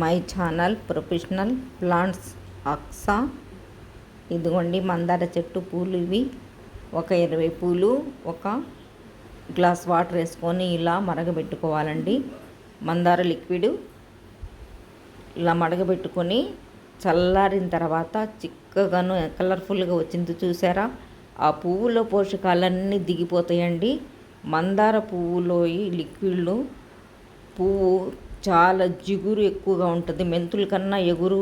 My channel professional plants అక్సా. ఇదిగోండి మందార చెట్టు పూలు ఇవి. ఒక ఇరవై పూలు ఒక గ్లాస్ వాటర్ వేసుకొని ఇలా మరగబెట్టుకోవాలండి. మందార లిక్విడ్ ఇలా మడగబెట్టుకొని చల్లారిన తర్వాత చిక్కగాను కలర్ఫుల్గా వచ్చింది చూసారా? ఆ పువ్వులో పోషకాలన్నీ దిగిపోతాయండి. మందార పువ్వులో ఈ లిక్విడ్లు పువ్వు చాలా జిగురు ఎక్కువగా ఉంటుంది. మెంతుల కన్నా ఎగురు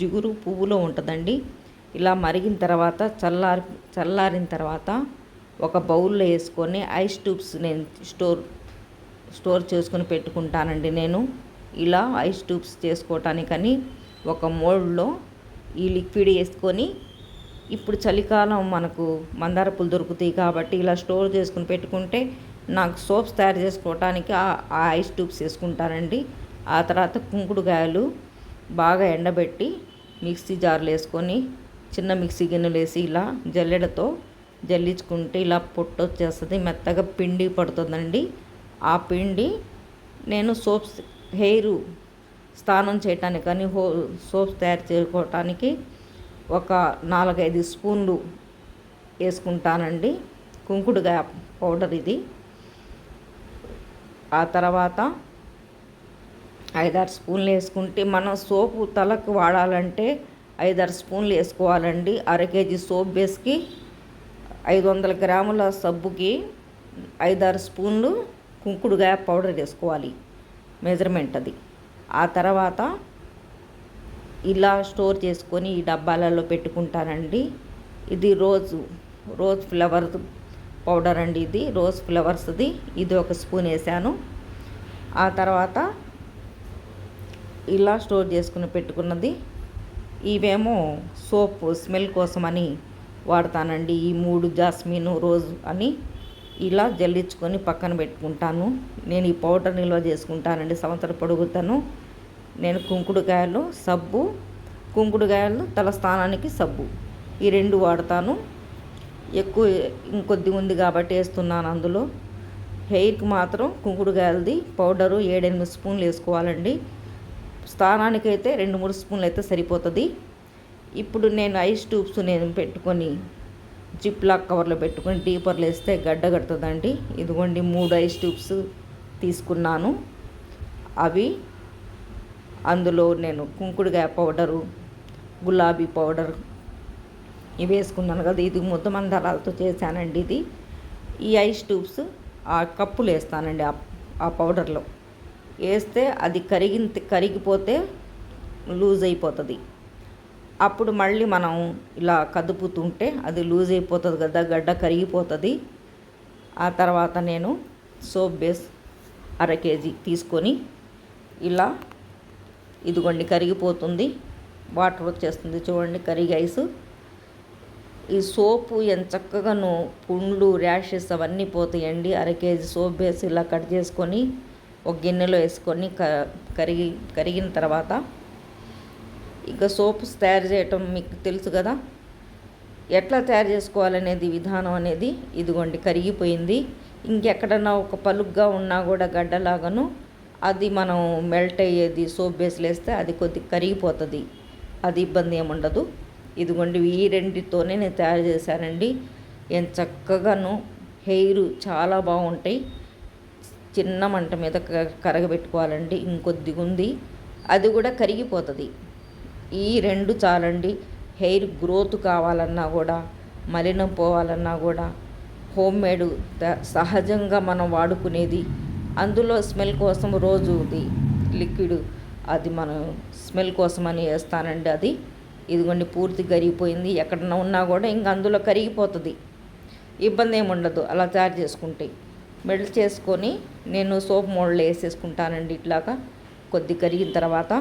జిగురు పువ్వులో ఉంటుందండి. ఇలా మరిగిన తర్వాత చల్లారి చల్లారిన తర్వాత ఒక బౌల్లో వేసుకొని ఐస్ ట్యూబ్స్ నేను స్టోర్ స్టోర్ చేసుకొని పెట్టుకుంటానండి నేను. ఇలా ఐస్ ట్యూబ్స్ చేసుకోవటానికని ఒక మోల్డ్లో ఈ లిక్విడ్ వేసుకొని ఇప్పుడు చలికాలం మనకు మందార పూలు దొరుకుతాయి కాబట్టి ఇలా స్టోర్ చేసుకుని పెట్టుకుంటే నాకు సోప్స్ తయారు చేసుకోవటానికి ఆ ఐస్ ట్యూబ్స్ వేసుకుంటానండి. ఆ తర్వాత కుంకుడుకాయలు బాగా ఎండబెట్టి మిక్సీ జార్లు వేసుకొని చిన్న మిక్సీ గిన్నెలు వేసి ఇలా జల్లెడతో జల్లించుకుంటే ఇలా పొట్టు వచ్చేస్తుంది మెత్తగా పిండి పడుతుందండి. ఆ పిండి నేను సోప్స్ హెయిర్ స్నానం చేయటానికి కానీ హో సోప్స్ తయారు చేసుకోవటానికి ఒక నాలుగైదు స్పూన్లు వేసుకుంటానండి. కుంకుడుకాయ పౌడర్ ఇది. ఆ తర్వాత ఐదారు స్పూన్లు వేసుకుంటే మనం సోపు తలకు వాడాలంటే ఐదారు స్పూన్లు వేసుకోవాలండి. అర కేజీ సోప్ బేస్కి ఐదు వందల గ్రాముల సబ్బుకి ఐదారు స్పూన్లు కుంకుడుగాయ పౌడర్ వేసుకోవాలి మెజర్మెంట్ అది. ఆ తర్వాత ఇలా స్టోర్ చేసుకొని ఈ డబ్బాలలో పెట్టుకుంటానండి. ఇది రోజు రోజ్ ఫ్లవర్ పౌడర్ అండి ఇది రోజ్ ఫ్లవర్స్ది. ఇది ఒక స్పూన్ వేసాను. ఆ తర్వాత ఇలా స్టోర్ చేసుకుని పెట్టుకున్నది. ఇవేమో సోప్ స్మెల్ కోసమని వాడతానండి. ఈ మూడు జాస్మిన్ రోజ్ అని ఇలా జల్లించుకొని పక్కన పెట్టుకుంటాను. నేను ఈ పౌడర్ నిల్వ చేసుకుంటానండి. సంవత్సరం పొడుగుతాను. నేను కుంకుడుకాయలు సబ్బు కుంకుడుకాయలు తల స్నానానికి సబ్బు. ఈ రెండు వాడతాను. ఎక్కువ ఇంకొద్ది ఉంది కాబట్టి వేస్తున్నాను అందులో. హెయిర్కి మాత్రం కుంకుడుకాయలది పౌడరు ఏడెనిమిది స్పూన్లు వేసుకోవాలండి. స్నానానికి అయితే రెండు మూడు స్పూన్లు అయితే సరిపోతుంది. ఇప్పుడు నేను ఐస్ ట్యూబ్స్ నేను పెట్టుకొని జిప్ లాక్ కవర్లో పెట్టుకొని డీపర్లు వేస్తే గడ్డ కడుతుందండి. ఇదిగోండి మూడు ఐస్ ట్యూబ్స్ తీసుకున్నాను. అవి అందులో నేను కుంకుడుకాయ పౌడరు గులాబీ పౌడర్ ఇవి వేసుకున్నాను కదా ఇది ముద్ద మందారాలతో చేశానండి ఇది. ఈ ఐస్ ట్యూబ్స్ ఆ కప్పులు వేస్తానండి ఆ పౌడర్లో. వేస్తే అది కరిగి కరిగిపోతే లూజ్ అయిపోతుంది. అప్పుడు మళ్ళీ మనం ఇలా కదుపుతుంటే అది లూజ్ అయిపోతుంది కదా గడ్డ కరిగిపోతుంది. ఆ తర్వాత నేను సోప్ బేస్ అర కేజీ తీసుకొని ఇలా ఇదిగోండి కరిగిపోతుంది. వాటర్ వచ్చేస్తుంది చూడండి కరిగి ఐస్. ఈ సోపు ఎంత చక్కగాను పుండ్లు ర్యాషెస్ అవన్నీ పోతాయండి. అర కేజీ సోప్ బేస్ ఇలా కట్ చేసుకొని ఒక గిన్నెలో వేసుకొని కరిగి కరిగిన తర్వాత ఇంకా సోప్స్ తయారు చేయటం మీకు తెలుసు కదా? ఎట్లా తయారు చేసుకోవాలనేది విధానం అనేది ఇదిగోండి కరిగిపోయింది. ఇంకెక్కడన్నా ఒక పలుగ్గా ఉన్నా కూడా గడ్డలాగాను అది మనం మెల్ట్ అయ్యేది సోప్ బేస్లు వేస్తే అది కొద్ది కరిగిపోతుంది. అది ఇబ్బంది ఏముండదు ఇదిగోండి ఈ రెండితోనే నేను తయారు చేశానండి. ఎంత చక్కగాను హెయిర్ చాలా బాగుంటాయి. చిన్న మంట మీద కరగబెట్టుకోవాలండి. ఇంకొద్దిగా ఉంది అది కూడా కరిగిపోతుంది. ఈ రెండు చాలండి. హెయిర్ గ్రోత్ కావాలన్నా కూడా మలినం పోవాలన్నా కూడా హోమ్ మేడ్ సహజంగా మనం వాడుకునేది అందులో స్మెల్ కోసం రోజుది లిక్విడ్. అది మనం స్మెల్ కోసమని వేస్తానండి అది. ఇదిగోండి పూర్తి కరిగిపోయింది. ఎక్కడన్నా ఉన్నా కూడా ఇంక అందులో కరిగిపోతుంది. ఇబ్బంది ఏమి ఉండదు అలా తయారు చేసుకుంటే. మెల్ట్ చేసుకొని నేను సోప్ మోడల్ వేసేసుకుంటానండి ఇట్లాగా కొద్ది కరిగిన తర్వాత.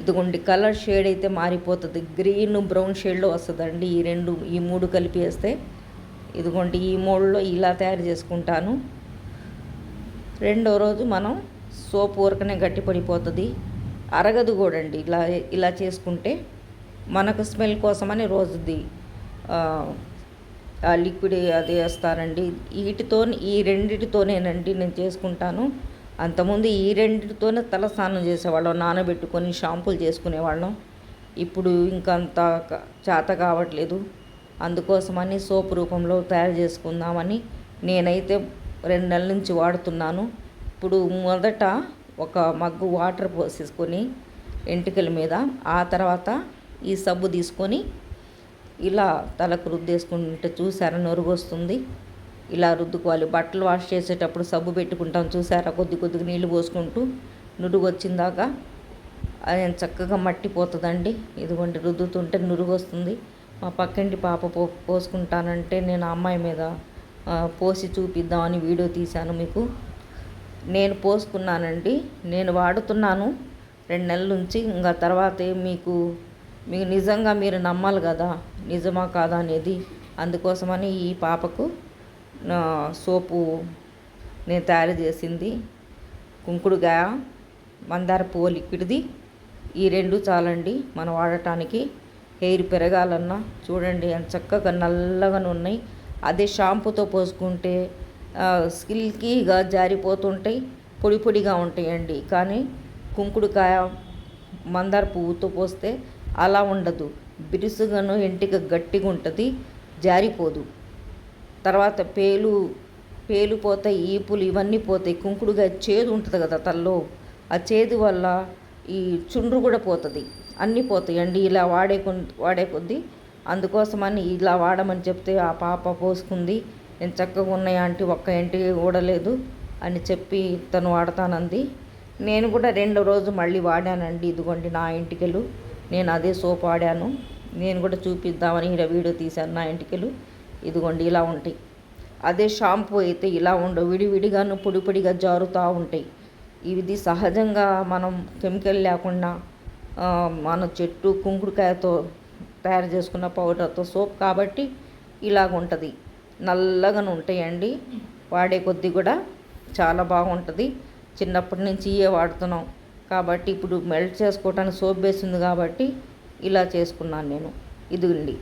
ఇదిగోండి కలర్ షేడ్ అయితే మారిపోతుంది. గ్రీన్ బ్రౌన్ షేడ్లో వస్తుందండి ఈ రెండు ఈ మూడు కలిపి వేస్తే. ఇదిగోండి ఈ మోడ్లో ఇలా తయారు చేసుకుంటాను. రెండో రోజు మనం సోప్ ఊరకనే గట్టి పడిపోతుంది. అరగదు కూడా అండి ఇలా ఇలా చేసుకుంటే. మనకు స్మెల్ కోసమని రోజుది లిక్విడ్ అది వేస్తానండి వీటితో ఈ రెండిటితోనేనండి నేను చేసుకుంటాను. అంతకుముందు ఈ రెండిటితోనే తలస్నానం చేసేవాళ్ళం నానబెట్టుకొని షాంపూలు చేసుకునేవాళ్ళం. ఇప్పుడు ఇంకంత చేత కావట్లేదు. అందుకోసమని సోప్ రూపంలో తయారు చేసుకుందామని నేనైతే రెండు నెలల నుంచి వాడుతున్నాను. ఇప్పుడు మొదట ఒక మగ్గు వాటర్ పోసేసుకొని ఎంటికల మీద ఆ తర్వాత ఈ సబ్బు తీసుకొని ఇలా తలకు రుద్దేసుకుంటే చూసారా నొరుగు వస్తుంది ఇలా రుద్దుకోవాలి. బట్టలు వాష్ చేసేటప్పుడు సబ్బు పెట్టుకుంటాం చూసారా కొద్ది కొద్దిగా నీళ్ళు పోసుకుంటూ నురుగు వచ్చిందాక అది చక్కగా మట్టిపోతుందండి. ఇదిగోండి రుద్దుతుంటే నురుగు వస్తుంది మా పక్కింటి పాప పో పోసుకుంటానంటే నేను అమ్మాయి మీద పోసి చూపిద్దామని వీడియో తీశాను మీకు. నేను పోసుకున్నానండి. నేను వాడుతున్నాను రెండు నెలల నుంచి. ఇంకా తర్వాత మీకు మీకు నిజంగా మీరు నమ్మాలి కదా. నిజమా కాదా అనేది అందుకోసమని ఈ పాపకు నా సోపు నేను తయారు చేసింది. కుంకుడుగా మందార పువ్వు లిక్విడ్ది. ఈ రెండు చాలండి. మనం వాడటానికి హెయిర్ పెరగాలన్నా చూడండి ఎంత చక్కగా నల్లగా ఉన్నాయి అదే షాంపూతో పోసుకుంటే స్కిల్కీగా జారిపోతుంటాయి పొడి పొడిగా ఉంటాయండి. కానీ కుంకుడుకాయ మందార పువ్వుతో పోస్తే అలా ఉండదు. బిరుసుగాను ఎంటిక గట్టిగా ఉంటుంది జారిపోదు. తర్వాత పేలు పేలు పోతాయి ఈపులు ఇవన్నీ పోతాయి. కుంకుడుగా చేదు ఉంటుంది కదా తల్లో. ఆ చేదు వల్ల ఈ చుండ్రు కూడా పోతుంది. అన్నీ పోతాయి అండి. ఇలా వాడే వాడే కొద్దీ అందుకోసమని ఇలా వాడమని చెప్తే ఆ పాప పోసుకుంది. నేను చక్కగా ఉన్నాయి అంటే ఒక్క ఇంటి ఊడలేదు అని చెప్పి తను వాడతానంది. నేను కూడా రెండో రోజు మళ్ళీ వాడానండి. ఇదిగోండి నా ఇంటికెళ్ళు నేను అదే సోప్ వాడాను నేను కూడా చూపిద్దామని ఇలా వీడియో తీశాను నా ఇంటికెళ్ళు. ఇదిగోండి ఇలా ఉంటాయి. అదే షాంపూ అయితే ఇలా ఉండవు. విడివిడిగాను పొడిపొడిగా జారుతూ ఉంటాయి. ఇది సహజంగా మనం కెమికల్ లేకుండా మన చెట్టు కుంకుడుకాయతో తయారు చేసుకున్న పౌడర్తో సోప్ కాబట్టి ఇలాగ ఉంటుంది. నల్లగాను ఉంటాయండి. వాడే కొద్దీ కూడా చాలా బాగుంటుంది. చిన్నప్పటి నుంచి ఇవే వాడుతున్నాం. కాబట్టి ఇప్పుడు మెల్ట్ చేసుకోవటానికి సోప్ బేస్ ఉంది కాబట్టి ఇలా చేసుకున్నాను నేను. ఇదిగండి.